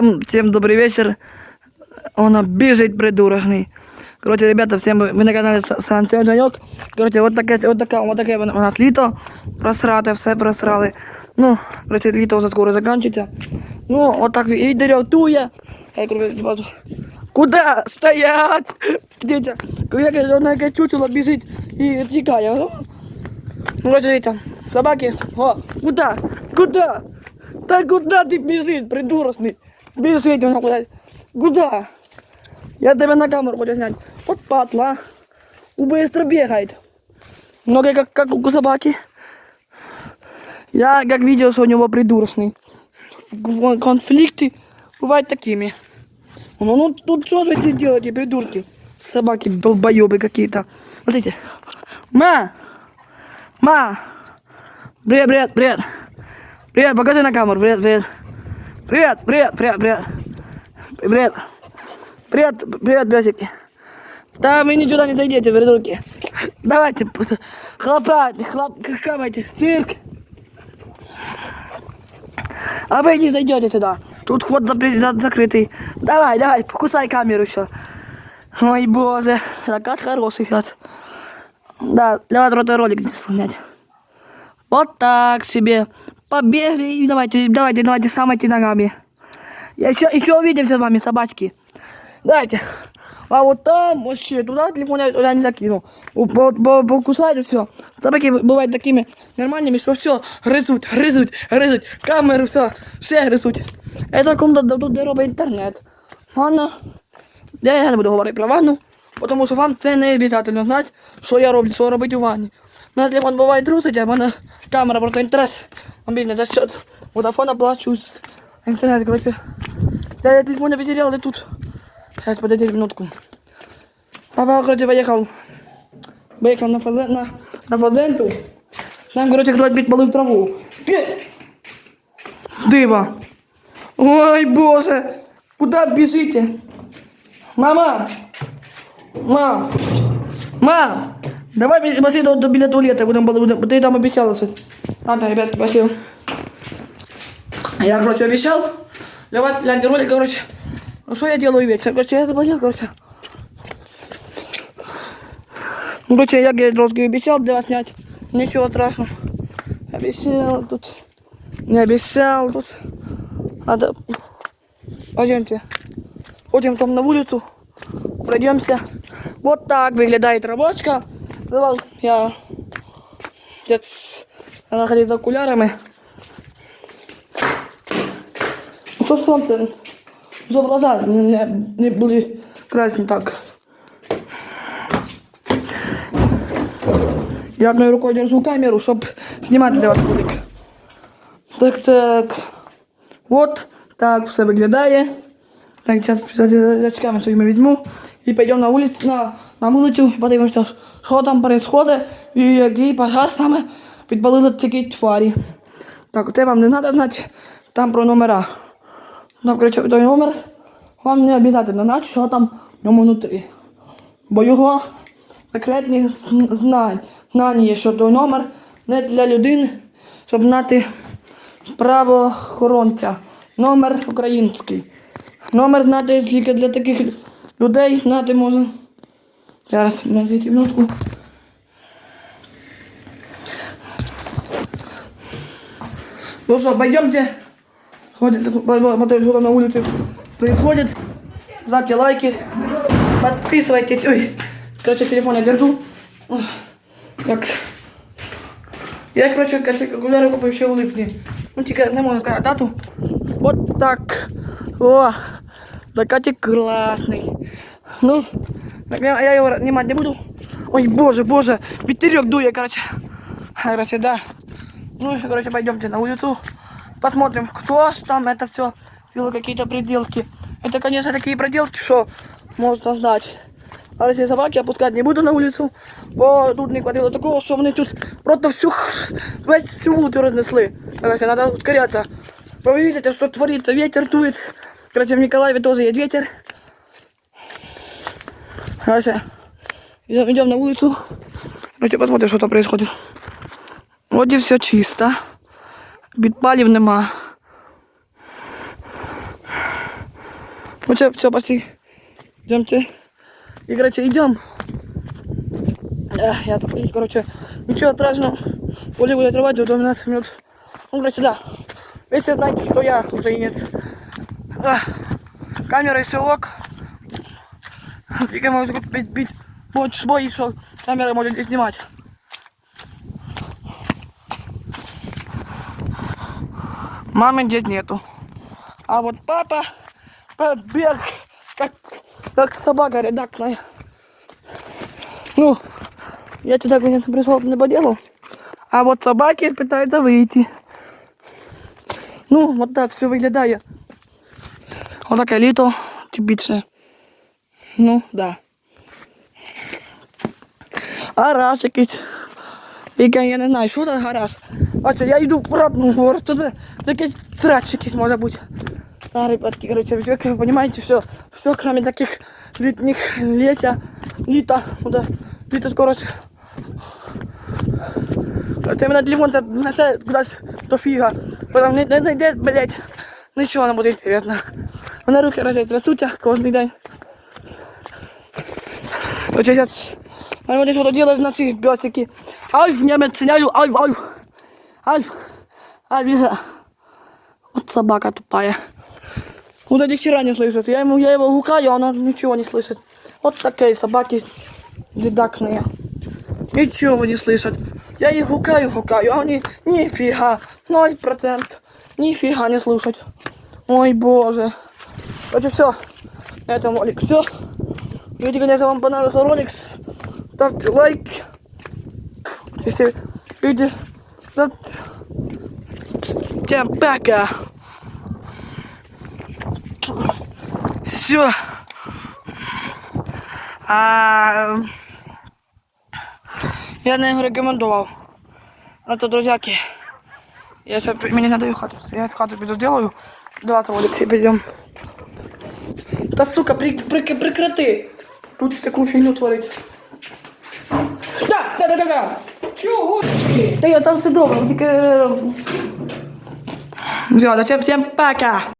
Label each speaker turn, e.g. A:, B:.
A: Всем, всем добрый вечер. Он бежит придурочный. Короче, ребята, всем вы вы на каналі Са- Санкціон Даньок. Короче, от таке, от така, от таке у нас літо. Просрати, все просрали. Ну, короче, літо вже скоро закінчиться. Ну, от так і деревтує. Я короче, от- Куда стоять? Дивіться, як одна яке чучело біжить і тікає. Ну, короче, дивіться, собаки, о, куда? Куда? Да куда ты бежишь, Придурочный? Бежит он куда? Куда? Я тебя на камеру хочу снять. Вот патла. У быстро бегает. Ноги как, как у собаки. Я как видел, что у него придурочный. Кон- Конфликты бывают такими. Ну, ну тут что вы делаете, придурки? Собаки долбоебы какие-то. Смотрите. Ма! Ма! Привет, привет, привет. Привет, покажи на камеру. Привет, привет. Привет, привет, привет, привет. Привет. Привет, привет, песики. Да вы ничего не дойдете, придурки. Давайте, хлопайте, хлоп, хлопайте, цирк. А вы не зайдете сюда. Тут за- закрытый. Давай, давай, покусай камеру еще. Ой, боже, закат хороший сейчас. Да, давай ролик снять. Вот так себе. Побегли. И Давайте, давайте, давайте, самайте ногами. Я еще, еще увидимся с вами, собачки. Давайте. А вот там, вообще, туда телефон я туда не закину. У- по- по- Покусать все. Собаки бывают такими нормальными, что все, грызут, грызут, грызут. Камеру, все, все грызут. Это комната, тут де робить інтернет. Ладно. Я не буду говорити про ванну, тому що вам це не обов'язково знати, що я роблю, що робити у ванні. У мене телефон буває трусить, а в мене камера просто інтерес. Мобільний за счет Водафона плачу з інтернет, короче. Я телефон не потерял, да тут. Сейчас, подождите минутку. Папа, короче, поехал. Поехал на, фазе, на, на фазенту. Там, короче, кто бить полы в траву. Петь! Дыва. Ой, боже. Куда бежите? Мама! Мам! Мам! Давай пошли- до, до біля туалета, будем, будем, ты там щось. Ладно, ребятки, пошли. Я, короче, обещал. Давай, гляньте ролик, короче. Ну, что я делаю вечер? Короче, я заболел, короче. Ну, Короче, я ролик обещал для вас снять. Ничего страшного. Обещал тут. Не обещал тут. Надо... Пойдемте. Ходим там на улицу. Пройдемся. Вот так выглядит рабочка Давай я... Дец... Она ходит за окулярами. Щоб сонце, щоб глаза не, не були красні так. Я одной рукой держу камеру, чтобы снимать для вас ролик. Так, так. Вот так все виглядає. Так, зараз зачками своїми візьму. І підемо на вулицю, на, на вулицю і подивимося, що там відбувається і який пожар саме підпалили такі тварі. Так, це вам не треба знати там про номера. Ну, короче, той номер вам не обов'язково знати, що там в ньому внутрі. Бо його секретні знання, що той номер не для людини, щоб знати правоохоронця. Номер український. Номер знати тільки для таких людей знати можна. Зараз, подождите минутку. Ну что, пойдемте. Ходит, смотрите, что там на улице происходит. Ставьте лайки, подписывайтесь. Ой, короче, телефон я держу. Так. Я, короче, короче, окуляри купив ще у липні. Ну, тільки не можу сказати дату. Вот так. О, закатик классный. Ну, я, его снимать не буду. Ой, боже, боже, ветерок дует, короче. Короче, да. Ну, короче, пойдемте на улицу. Посмотрим, кто там это все сделал какие-то проделки. Это, конечно, такие проделки, что можно знать. А если собаки опускать не буду на улицу, бо тут не хватило такого, що вони тут просто всю, весь всю вулицю рознесли. Короче, надо ускоряться. Ви видите, что творится, ветер дует. Короче, в Николаеве тоже есть ветер. Короче, идем, на улицу. Короче, посмотрим, что там происходит. Вроде все чисто. Підпалів нема. Ну все, пошли. Идемте. И, короче, идем. Эх, я так, короче, ничего страшного. Поле будет отрывать до 12 минут. Ну, короче, да. Если знаете, что я украинец Да. Камера и селок. Тільки можу тут бить, бить. Вот свої, що камера може не знімати. Мамы дед нету. А вот папа побег, как, как собака редактная. Ну, я сюда, конечно, пришел не по делу. А вот собаки пытаются выйти. Ну, вот так все виглядає. Вот таке літо типічне. Ну, да. Гараж якийсь. Тільки я не знаю, що це гараж. Оце я йду в родну гору, то це якийсь срач якийсь може бути. А, ребятки, короче, вы понимаете, все, все, кроме таких летних, летя, літа, ну да, літо, короче. Це мене телефон це кудись до фіга. Потім не, не блядь, нічого не буде інтересно. Мене руки разять трясуться кожен день. Вот сейчас они вот что-то делают на цих бёсики. Альф, немец, альф, альф, альф. Альф, альф, Лиза. Вот собака тупая. Вот эти хера не слышит. Я, ему, я его гукаю, а он ничего не слышит. Вот такие собаки дедакные. Ничего не слышат. Я их гукаю, гукаю, а они нифига, ноль процент, нифига не слушать. Ой, боже. Короче, все. На этом ролик все. Если, конечно, вам понравился ролик, ставьте лайк. Если люди... ставьте. Всем пока. Все. А, я не рекомендував. Ну то, друзяки, я сейчас, мені надо хату. Я з хату піду делаю. Два ролик і підемо. Та сука, при, при, прекрати. Тут таку фігню творить. Да, да, да, да, да.
B: Чого?
A: Та я там все добре, тільки... Все, зачем всем пока.